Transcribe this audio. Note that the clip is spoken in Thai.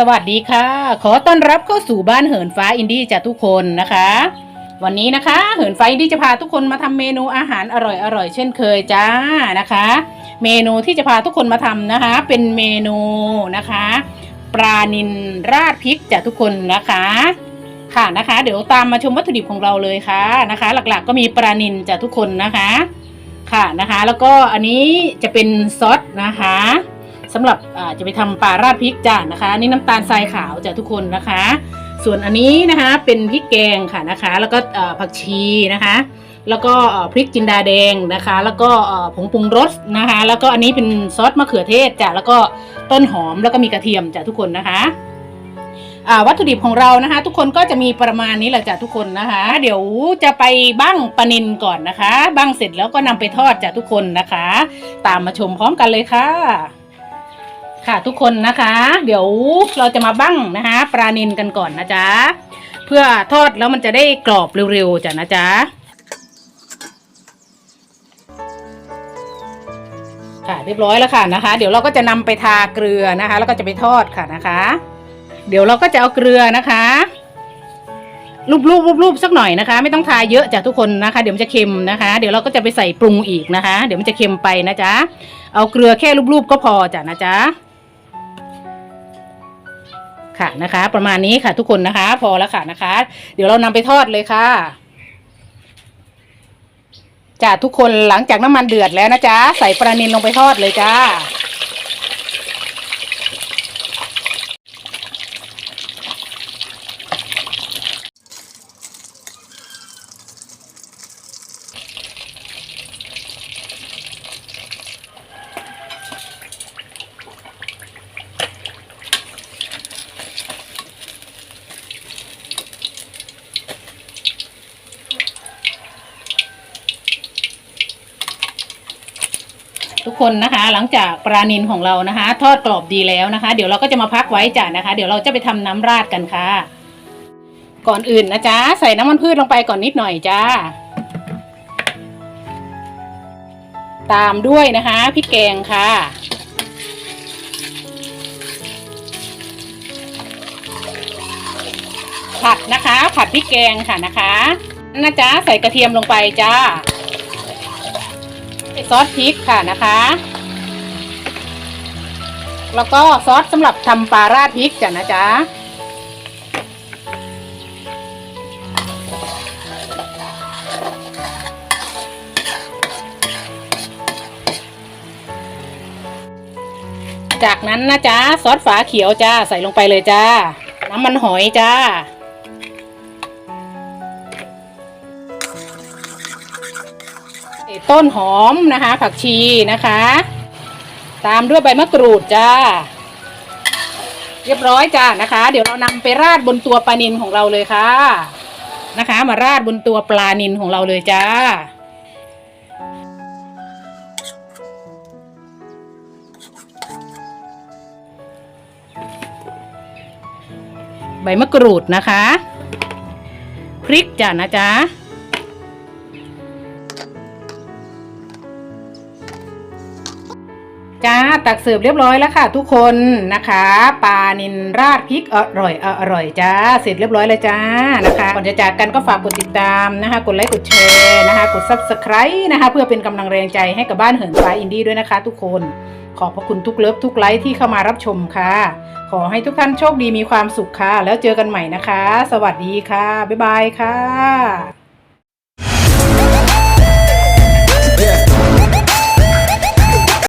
สวัสดีค่ะ ขอต้อนรับเข้าสู่บ้านเหินฟ้าอินดี้จากทุกคนนะคะ วันนี้นะคะเหินฟ้าอินดี้จะพาทุกคนมาทำเมนูอาหารอร่อยๆเช่นเคยจ้านะคะ เมนูที่จะพาทุกคนมาทำนะคะ เป็นเมนูนะคะ ปลานิลราดพริกจากทุกคนนะคะค่ะนะคะ เดี๋ยวตามมาชมวัตถุดิบของเราเลยค่ะนะคะ หลักๆก็มีปลานิลจากทุกคนนะคะค่ะนะคะ แล้วก็อันนี้จะเป็นซอสนะคะ สำหรับจะไปทำปลาราดพริกจ้านะคะอันนี่น้ำตาลทรายขาวจากทุกคนนะคะ ส่วนอันนี้นะคะเป็นพริกแกงค่ะนะคะ แล้วก็ผักชีนะคะ แล้วก็พริกจินดาแดงนะคะ แล้วก็ผงปรุงรสนะคะ แล้วก็อันนี้เป็นซอสมะเขือเทศจ้ะแล้วก็ต้นหอมแล้วก็มีกระเทียมจ้ะทุกคนนะคะอ่าวัตถุดิบของเรานะคะ ทุกคนก็จะมีประมาณนี้แหละจ้ะทุกคนนะคะ เดี๋ยวจะไปบ้างปลานินก่อนนะคะบ้างเสร็จแล้วก็นำไปทอดจ้ะทุกคนนะคะ ตามมาชมพร้อมกันเลยค่ะ ค่ะทุกคนนะคะ เดี๋ยวเราจะมาบั้งนะคะปลานินกันก่อนนะจ๊ะเพื่อทอดแล้วมันจะได้กรอบเร็วๆจ้ะนะจ๊ะค่ะเรียบร้อยแล้วค่ะนะคะ เดี๋ยวเราก็จะนำไปทาเกลือนะคะ แล้วก็จะไปทอดค่ะนะคะ เดี๋ยวเราก็จะเอาเกลือนะคะรูปๆรูปๆสักหน่อยนะคะ ไม่ต้องทาเยอะจากทุกคนนะคะ เดี๋ยวมันจะเค็มนะคะ เดี๋ยวเราก็จะไปใส่ปรุงอีกนะคะ เดี๋ยวมันจะเค็มไปนะจ๊ะเอาเกลือแค่รูปๆก็พอจ้ะนะจ๊ะ ค่ะนะคะ ประมาณนี้ค่ะทุกคนนะคะ พอแล้วค่ะนะคะ เดี๋ยวเรานำไปทอดเลยค่ะจ้าทุกคนหลังจากน้ำมันเดือดแล้วนะจ๊ะใส่ปลานิลลงไปทอดเลยจ้า ทุกคนนะคะ หลังจากปลานินของเรานะคะ ทอดกรอบดีแล้วนะคะ เดี๋ยวเราก็จะมาพักไว้จ้ะนะคะ เดี๋ยวเราจะไปทำน้ำราดกันค่ะ ก่อนอื่นนะจ๊ะใส่น้ำมันพืชลงไปก่อนนิดหน่อยจ้าตามด้วยนะคะพริกแกงค่ะ ผัดนะคะ ผัดพริกแกงค่ะนะคะนะจ๊ะใส่กระเทียมลงไปจ้า ซอสพริกค่ะนะคะ แล้วก็ซอสสำหรับทำปลาราดพริกจ้ะนะจ๊ะจากนั้นนะจ๊ะซอสฝาเขียวจ้าใส่ลงไปเลยจ้า น้ำมันหอยจ้า ต้นหอมนะคะ ผักชีนะคะ ตามด้วยใบมะกรูดจ้า เรียบร้อยจ้านะคะ เดี๋ยวเรานำไปราดบนตัวปลานินของเราเลยค่ะนะคะ มาราดบนตัวปลานินของเราเลยจ้าใบมะกรูดนะคะ พริกจ้ะนะจ๊ะ จ้าตักเสิร์ฟเรียบร้อยแล้วค่ะ ทุกคนนะคะปลานินราดพริกอร่อยอร่อยจ้าเสร็จเรียบร้อยแล้วจ้านะคะก่อนจะจากกันก็ฝากกดติดตามนะคะ กดไลค์กดแชร์นะคะ กด subscribe นะคะ เพื่อเป็นกำลังแรงใจให้กับบ้านเหินฟ้าอินดี้ด้วยนะคะ ทุกคนขอบพระคุณทุกเลิฟทุกไลค์ที่เข้ามารับชมค่ะ ขอให้ทุกท่านโชคดีมีความสุขค่ะ แล้วเจอกันใหม่นะคะ สวัสดีค่ะบ๊ายบายค่ะ